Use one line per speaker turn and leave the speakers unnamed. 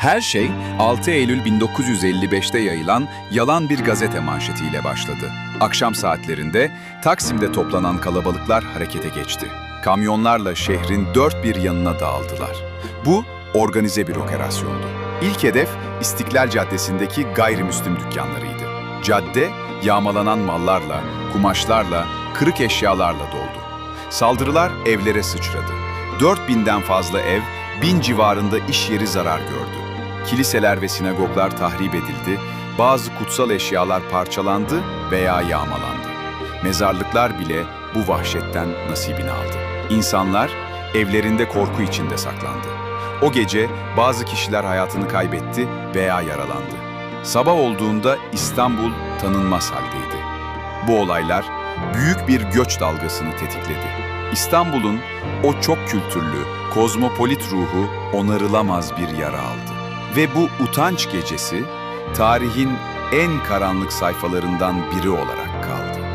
Her şey 6 Eylül 1955'te yayılan yalan bir gazete manşetiyle başladı. Akşam saatlerinde Taksim'de toplanan kalabalıklar harekete geçti. Kamyonlarla şehrin dört bir yanına dağıldılar. Bu organize bir operasyondu. İlk hedef İstiklal Caddesi'ndeki gayrimüslim dükkanlarıydı. Cadde yağmalanan mallarla, kumaşlarla, kırık eşyalarla doldu. Saldırılar evlere sıçradı. 4000'den fazla ev, bin civarında iş yeri zarar gördü. Kiliseler ve sinagoglar tahrip edildi, bazı kutsal eşyalar parçalandı veya yağmalandı. Mezarlıklar bile bu vahşetten nasibini aldı. İnsanlar evlerinde korku içinde saklandı. O gece bazı kişiler hayatını kaybetti veya yaralandı. Sabah olduğunda İstanbul tanınmaz haldeydi. Bu olaylar büyük bir göç dalgasını tetikledi. İstanbul'un o çok kültürlü, kozmopolit ruhu onarılamaz bir yara aldı. Ve bu utanç gecesi tarihin en karanlık sayfalarından biri olarak kaldı.